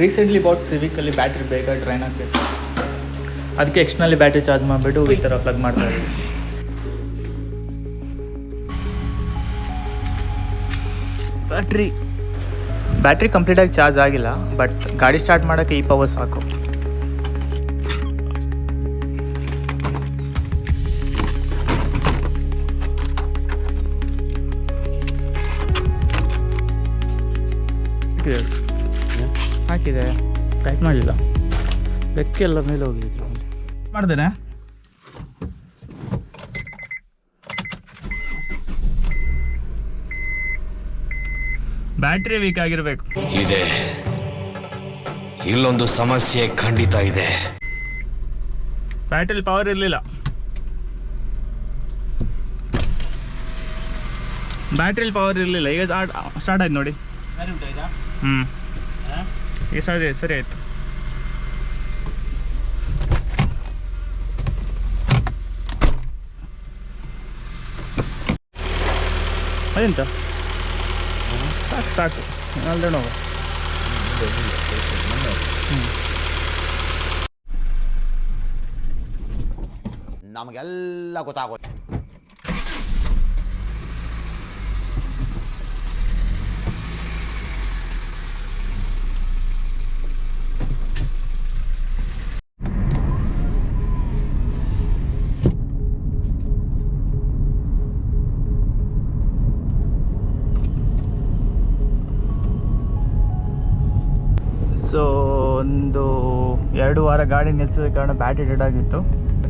Recently bot ಸಿವಿಕಲ್ಲಿ battery ಬೇಗ drain ಆಗ್ತಿತ್ತು ಅದಕ್ಕೆ ಎಕ್ಸ್ಟ್ರಲ್ಲಿ ಬ್ಯಾಟ್ರಿ ಚಾರ್ಜ್ ಮಾಡಿಬಿಟ್ಟು ಈ ಥರ ಪ್ಲಗ್ ಮಾಡ್ತಾ ಇದ್ದೀವಿ ಬ್ಯಾಟ್ರಿ ಬ್ಯಾಟ್ರಿ ಕಂಪ್ಲೀಟಾಗಿ ಚಾರ್ಜ್ ಆಗಿಲ್ಲ ಬಟ್ ಗಾಡಿ ಸ್ಟಾರ್ಟ್ ಮಾಡೋಕ್ಕೆ ಈ ಪವರ್ ಸಾಕು. ಹಾಕಿದೆ. ಟೈಪ್ ಮಾಡಲಿಲ್ಲ. ಬೆಕ್ಕೆಲ್ಲ ಮೇಲೆ ಹೋಗಿದ್ದು ಮಾಡ್ದೇನೆ? ಬ್ಯಾಟ್ರಿ ವೀಕ್ ಆಗಿರ್ಬೇಕು. ಇದೆ. ಇಲ್ಲೊಂದು ಸಮಸ್ಯೆ ಖಂಡಿತ ಇದೆ. ಬ್ಯಾಟ್ರಿಲಿ ಪವರ್ ಇರಲಿಲ್ಲ. ಬ್ಯಾಟ್ರಿಲಿ ಪವರ್ ಇರಲಿಲ್ಲ. ಈಗ ಸ್ಟಾರ್ಟ್ ಆಯ್ತು ನೋಡಿ. ಹ್ಞೂ ಈಗ ಸರಿ ಸರಿ ಆಯ್ತು. ಅದೆಂತ? ಸಾಕು ಸಾಕು. ಅಲ್ಲದೆ ನೋವು. ನಮಗೆಲ್ಲ ಗೊತ್ತಾಗುತ್ತೆ. ಸೊ ಒಂದು ಎರಡು ವಾರ ಗಾಡಿ ನಿಲ್ಸಿದ ಕಾರಣ ಬ್ಯಾಟ್ರಿ ಡೆಡ್ ಆಗಿತ್ತು.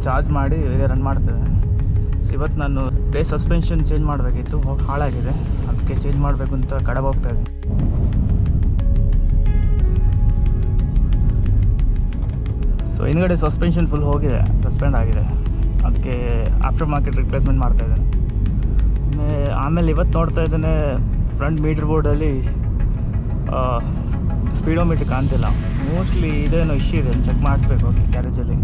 ಚಾರ್ಜ್ ಮಾಡಿ ರನ್ ಮಾಡ್ತೇವೆ. ಸೊ ಇವತ್ತು ನಾನು ಡೇ ಸಸ್ಪೆನ್ಷನ್ ಚೇಂಜ್ ಮಾಡಬೇಕಿತ್ತು. ಹಾಳಾಗಿದೆ. ಅದಕ್ಕೆ ಚೇಂಜ್ ಮಾಡಬೇಕು ಅಂತ ಕಡಬ ಹೋಗ್ತಾ ಸೊ ಹಿಂದ್ಗಡೆ ಸಸ್ಪೆನ್ಷನ್ ಫುಲ್ ಹೋಗಿದೆ. ಸಸ್ಪೆಂಡ್ ಆಗಿದೆ. ಅದಕ್ಕೆ ಆಫ್ಟರ್ ಮಾರ್ಕೆಟ್ ರಿಪ್ಲೇಸ್ಮೆಂಟ್ ಮಾಡ್ತಾ ಇದ್ದೇನೆ. ಆಮೇಲೆ ಇವತ್ತು ನೋಡ್ತಾ ಇದ್ದೇನೆ ಫ್ರಂಟ್ ಮೀಟರ್ ಬೋರ್ಡಲ್ಲಿ ಸ್ಪೀಡೋಮೀಟ್ರ್ ಕಾಣ್ತಿಲ್ಲ. ಮೋಸ್ಟ್ಲಿ ಇದೇನೋ ಇಶ್ಯೂ ಇದೆ ಚೆಕ್ ಮಾಡಿಸ್ಬೇಕು ಗ್ಯಾರೇಜಲ್ಲಿ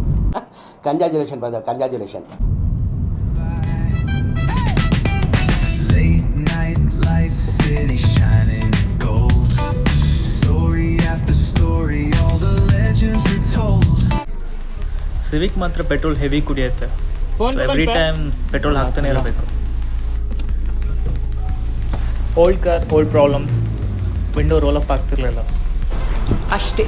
ಕಂಜಾಜುಲೇಷನ್ ಬ್ರದರ್ ಕಂಜಾಜುಲೇಷನ್. ಸಿವಿಕ್ ಮಾತ್ರ ಪೆಟ್ರೋಲ್ ಹೆವಿ ಕುಡಿಯುತ್ತೆ. ಎವ್ರಿ ಟೈಮ್ ಪೆಟ್ರೋಲ್ ಹಾಕ್ತಾನೆ ಇರಬೇಕು. Old car old problems window roll up ಆಗ್ತಿರ್ಲಿಲ್ಲ. ಅಷ್ಟೇ.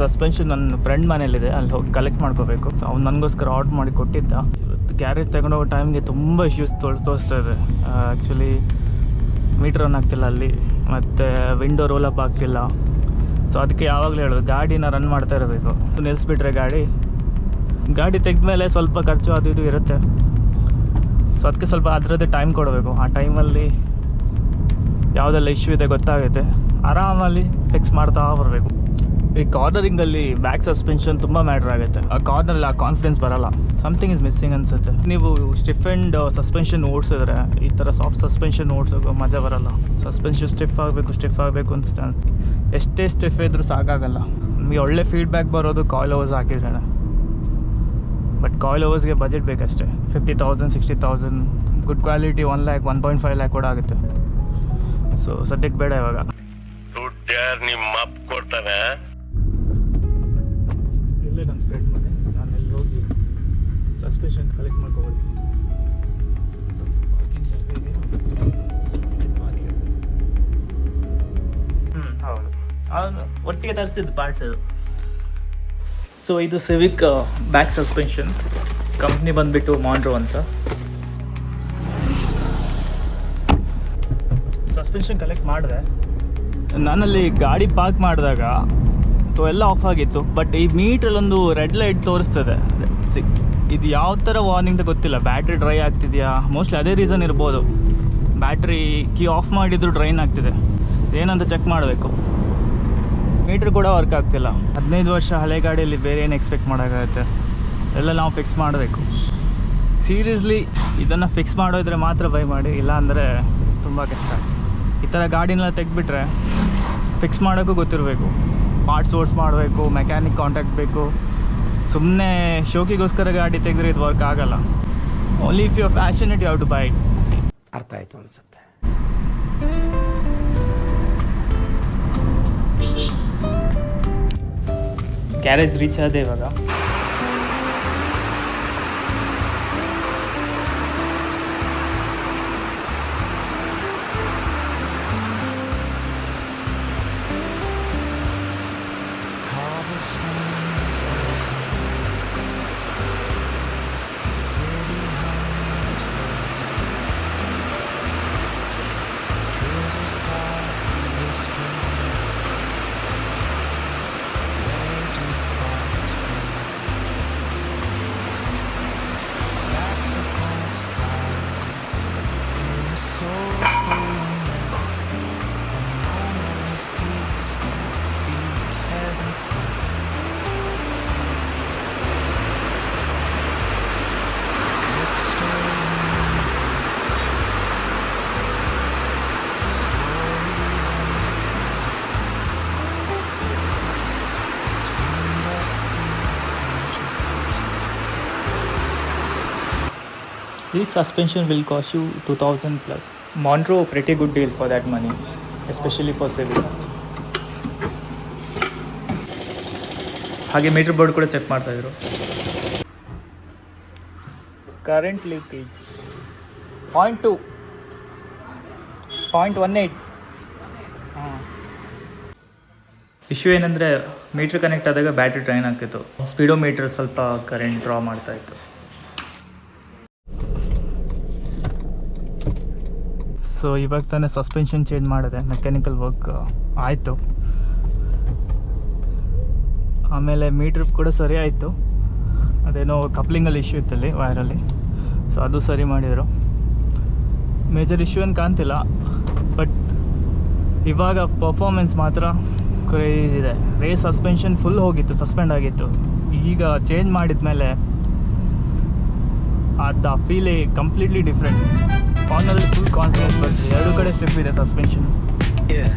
ಸಸ್ಪೆನ್ಷನ್ ನನ್ನ ಫ್ರೆಂಡ್ ಮನೇಲಿದೆ, ಅಲ್ಲಿ ಹೋಗಿ ಕಲೆಕ್ಟ್ ಮಾಡ್ಕೋಬೇಕು. ಸೊ ಅವ್ನು ನನಗೋಸ್ಕರ ಆರ್ಡ್ ಮಾಡಿ ಕೊಟ್ಟಿದ್ದ. ಇವತ್ತು ಗ್ಯಾರೇಜ್ ತಗೊಂಡೋಗೋ ಟೈಮ್ಗೆ ತುಂಬ ಇಶ್ಯೂಸ್ ತೋರ್ ತೋರಿಸ್ತಾ ಇದೆ ಆ್ಯಕ್ಚುಲಿ ಮೀಟರ್ ರನ್ ಆಗ್ತಿಲ್ಲ ಅಲ್ಲಿ. ಮತ್ತು ವಿಂಡೋ ರೋಲ್ ಅಪ್ ಆಗ್ತಿಲ್ಲ. ಸೊ ಅದಕ್ಕೆ ಯಾವಾಗಲೂ ಹೇಳೋದು, ಗಾಡಿನ ರನ್ ಮಾಡ್ತಾ ಇರಬೇಕು. ನಿಲ್ಲಿಸ್ಬಿಟ್ರೆ ಗಾಡಿ. ಗಾಡಿ ತೆಗೆದ್ಮೇಲೆ ಸ್ವಲ್ಪ ಖರ್ಚು ಅದು ಇದು ಇರುತ್ತೆ. ಸೊ ಅದಕ್ಕೆ ಸ್ವಲ್ಪ ಅದರದ್ದೇ ಟೈಮ್ ಕೊಡಬೇಕು. ಆ ಟೈಮಲ್ಲಿ ಯಾವುದೆಲ್ಲ ಇಶ್ಯೂ ಇದೆ ಗೊತ್ತಾಗುತ್ತೆ. ಆರಾಮಲ್ಲಿ ಫಿಕ್ಸ್ ಮಾಡ್ತಾ ಬರಬೇಕು. ಈ ಕಾರ್ನರಿಂಗಲ್ಲಿ ಬ್ಯಾಕ್ ಸಸ್ಪೆನ್ಷನ್ ತುಂಬ ಮ್ಯಾಟ್ರ್ ಆಗುತ್ತೆ. ಆ ಕಾರ್ನರಲ್ಲಿ ಆ ಕಾನ್ಫಿಡೆನ್ಸ್ ಬರಲ್ಲ. ಸಮಥಿಂಗ್ ಇಸ್ ಮಿಸ್ಸಿಂಗ್ ಅನ್ಸುತ್ತೆ. ನೀವು ಸ್ಟಿಫೆಂಡ್ ಸಸ್ಪೆನ್ಷನ್ ಓಡಿಸಿದ್ರೆ, ಈ ಥರ ಸಾಫ್ಟ್ ಸಸ್ಪೆನ್ಷನ್ ಓಡಿಸೋಕೆ ಮಜಾ ಬರಲ್ಲ. ಸಸ್ಪೆನ್ಷನ್ ಸ್ಟಿಫ್ ಆಗಬೇಕು ಸ್ಟಿಫ್ ಆಗಬೇಕು ಅನ್ಸುತ್ತೆ ಅನ್ಸುತ್ತೆ ಎಷ್ಟೇ ಸ್ಟಿಫ್ ಇದ್ರೂ ಸಾಕಾಗಲ್ಲ. ನಿಮಗೆ ಒಳ್ಳೆ ಫೀಡ್ಬ್ಯಾಕ್ ಬರೋದು ಕಾಯಿಲ್ ಓವರ್ಸ್ ಹಾಕಿದ್ರೆ ಬಟ್ ಕಾಯಿಲ್ ಓವರ್ಸ್ಗೆ budget ಬೇಕಷ್ಟೇ. Fifty thousand sixty thousand good quality one lakh one point five lakh ಕೂಡ ಆಗುತ್ತೆ. ಸೊ ಸದ್ಯಕ್ಕೆ ಬೇಡ ಇವಾಗ. ದುಡ್ಡು ಯಾರು ನಿಮ್ಮ ಅಪ್ಪ ಕಲೆಕ್ಟ್ ಹ್ಞೂ ಹೌದು ಅವನು ಒಟ್ಟಿಗೆ ತರಿಸಿದ್ದು ಪಾರ್ಟ್ಸ್ ಅದು ಸೊ ಇದು ಸಿವಿಕ್ ಬ್ಯಾಕ್ ಸಸ್ಪೆನ್ಷನ್ ಕಂಪ್ನಿ ಬಂದುಬಿಟ್ಟು ಮಾಂಡ್ರೋ ಅಂತ. ಸಸ್ಪೆನ್ಷನ್ ಕಲೆಕ್ಟ್ ಮಾಡಿದೆ. ನಾನಲ್ಲಿ ಗಾಡಿ ಪಾರ್ಕ್ ಮಾಡಿದಾಗ ಸೊ ಎಲ್ಲ ಆಫ್ ಆಗಿತ್ತು ಬಟ್ ಈ ಮೀಟ್ರಲ್ಲೊಂದು ರೆಡ್ ಲೈಟ್ ತೋರಿಸ್ತದೆ. ಸಿ- ಇದು ಯಾವ ಥರ ವಾರ್ನಿಂಗ್ ಗೊತ್ತಿಲ್ಲ. ಬ್ಯಾಟ್ರಿ ಡ್ರೈ ಆಗ್ತಿದೆಯಾ? ಮೋಸ್ಟ್ಲಿ ಅದೇ ರೀಸನ್ ಇರ್ಬೋದು. ಬ್ಯಾಟ್ರಿ ಕೀ ಆಫ್ ಮಾಡಿದ್ರು ಡ್ರೈನ್ ಆಗ್ತಿದೆ. ಏನಂತ ಚೆಕ್ ಮಾಡಬೇಕು. ಮೀಟ್ರ್ ಕೂಡ ವರ್ಕ್ ಆಗ್ತಿಲ್ಲ. ಹದಿನೈದು ವರ್ಷ ಹಳೆ ಗಾಡಿಯಲ್ಲಿ ಬೇರೆ ಏನು ಎಕ್ಸ್ಪೆಕ್ಟ್ ಮಾಡೋಕ್ಕಾಗುತ್ತೆ? ಎಲ್ಲ ನಾವು ಫಿಕ್ಸ್ ಮಾಡಬೇಕು. ಸೀರಿಯಸ್ಲಿ ಇದನ್ನು ಫಿಕ್ಸ್ ಮಾಡೋದ್ರೆ ಮಾತ್ರ ಬೈ ಮಾಡಿ ಇಲ್ಲ ಅಂದರೆ ತುಂಬ ಕಷ್ಟ. ಈ ಥರ ಗಾಡಿನೆಲ್ಲ ತೆಗ್ದುಬಿಟ್ರೆ ಫಿಕ್ಸ್ ಮಾಡೋಕ್ಕೂ ಗೊತ್ತಿರಬೇಕು. ಪಾರ್ಟ್ಸ್ ಓಡ್ಸ್ ಮಾಡಬೇಕು ಮೆಕ್ಯಾನಿಕ್ ಕಾಂಟ್ಯಾಕ್ಟ್ ಬೇಕು. ಸುಮ್ಮನೆ ಶೋಕಿಗೋಸ್ಕರ ಗಾಡಿ ತೆಗೆದ್ರೆ ಇದು ವರ್ಕ್ ಆಗಲ್ಲ. Only if you passionate you have to buy see ಅರ್ಥ ಆಯ್ತು ಅನ್ಸುತ್ತೆ. ಗ್ಯಾರೇಜ್ ರೀಚ್ ಆದೆ ಇವಾಗ. This suspension will cost you 2000 plus. Monroe, pretty good deal for that money, especially for civil. ಹಾಗೆ ಮೀಟರ್ ಬೋರ್ಡ್ ಕೂಡ ಚೆಕ್ ಮಾಡ್ತಾ ಇದ್ರು. Current leakage point two point one eight ಹಾಂ. ಇಶ್ಯೂ ಏನಂದರೆ ಮೀಟ್ರ್ ಕನೆಕ್ಟ್ ಆದಾಗ battery drain ಆಗ್ತಿತ್ತು. Speedometer ಸ್ವಲ್ಪ current draw ಮಾಡ್ತಾ ಇತ್ತು. ಸೊ ಇವಾಗ ತಾನೇ ಸಸ್ಪೆನ್ಷನ್ ಚೇಂಜ್ ಮಾಡಿದೆ ಮೆಕ್ಯಾನಿಕಲ್ ವರ್ಕ್ ಆಯಿತು. ಆಮೇಲೆ ಮೀಟ್ರ್ ಕೂಡ ಸರಿ ಆಯಿತು. ಅದೇನೋ ಕಪ್ಲಿಂಗಲ್ಲಿ ಇಶ್ಯೂ ಇತ್ತಲ್ಲಿ ವೈರಲ್ಲಿ ಸೊ ಅದು ಸರಿ ಮಾಡಿದರು. ಮೇಜರ್ ಇಶ್ಯೂ ಏನು ಕಾಣ್ತಿಲ್ಲ ಬಟ್ ಇವಾಗ ಪರ್ಫಾಮೆನ್ಸ್ ಮಾತ್ರ ಕ್ರೇಜ್ ಇದೆ. ರೇ ಸಸ್ಪೆನ್ಷನ್ ಫುಲ್ ಹೋಗಿತ್ತು ಸಸ್ಪೆಂಡ್ ಆಗಿತ್ತು. ಈಗ ಚೇಂಜ್ ಮಾಡಿದ ಮೇಲೆ ಅದು ಆ ಫೀಲೇ ಕಂಪ್ಲೀಟ್ಲಿ ಡಿಫ್ರೆಂಟ್ ಕಾರ್ನರಲ್ಲಿ ಫುಲ್ ಕಾನ್ಫಿಡೆನ್ಸ್ ಬರ್ತದೆ ಎರಡು ಕಡೆ ಸ್ಟೆಪ್ ಇದೆ suspension Yeah.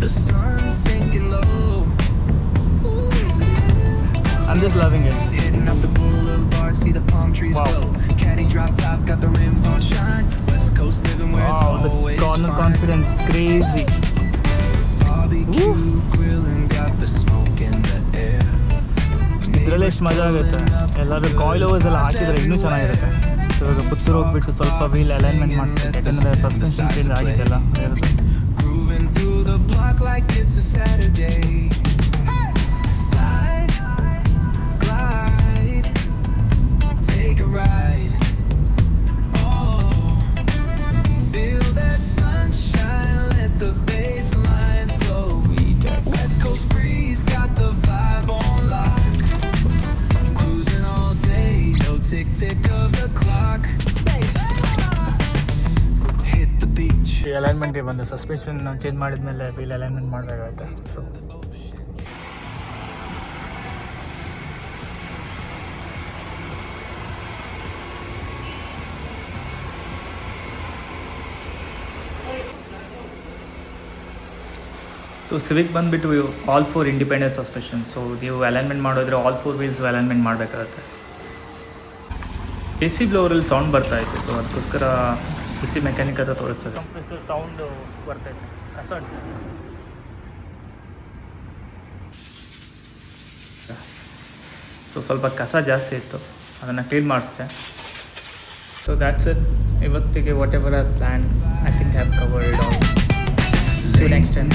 The sun's sinking low. I'm just loving it Heading up the boulevard, see the palm trees Wow. glow. Caddy drop top, got the rims on shine. West Coast living where it's always corner fine. Confidence crazy Barbecue grilling, got the smoke in the air. ಇದರಲ್ಲಿ ಎಷ್ಟು ಮಜಾ ಆಗುತ್ತೆ ಎಲ್ಲರೂ coil overs ಎಲ್ಲ ಹಾಕಿದ್ರೆ ಇನ್ನೂ ಚೆನ್ನಾಗಿರುತ್ತೆ. So ಇವಾಗ ಪುತ್ತೂರು ಹೋಗ್ಬಿಟ್ಟು ಸ್ವಲ್ಪ ವೀಲ್ ಅಲೈನ್ಮೆಂಟ್ ಮಾಡಿಸ್ಬೇಕು ಯಾಕಂದರೆ ಸಸ್ಪೆನ್ಷನ್ ಚೇಂಜ್ ಆಗಿದೆಲ್ಲ. ಇರುತ್ತೆ Grooving through the ಅಲೈನ್ಮೆಂಟ್ಗೆ ಬಂದು ಸಸ್ಪೆನ್ಷನ್ ಚೇಂಜ್ ಮಾಡಿದ್ಮೇಲೆ ವೀಲ್ ಅಲೈನ್ಮೆಂಟ್ ಮಾಡಬೇಕಾಗುತ್ತೆ. ಸೊ ಸೊ ಸಿವಿಕ್ ಬಂದುಬಿಟ್ಟು all four independent suspension so ನೀವು ಅಲೈನ್ಮೆಂಟ್ ಮಾಡಿದ್ರೆ ಆಲ್ ಫೋರ್ ವೀಲ್ಸ್ ಅಲೈನ್ಮೆಂಟ್ ಮಾಡಬೇಕಾಗುತ್ತೆ. ಎ ಸಿ ಬ್ಲೋರಲ್ಲಿ ಸೌಂಡ್ ಬರ್ತಾ ಇತ್ತು. ಸೊ ಅದಕ್ಕೋಸ್ಕರ ಸಿ ಮೆಕ್ಯಾನಿಕ್ ಹತ್ರ ತೋರಿಸ್ತದೆ. ಕಂಪ್ರೆಸರ್ ಸೌಂಡ್ ಬರ್ತೈತೆ. ಕಸ ಸೊ ಸ್ವಲ್ಪ ಕಸ ಜಾಸ್ತಿ ಇತ್ತು. ಅದನ್ನು ಕ್ಲೀನ್ ಮಾಡಿಸಿದೆ. ಸೊ ದ್ಯಾಟ್ಸ್ ಇಟ್ ಇವತ್ತಿಗೆ whatever are plan I think have covered all so next time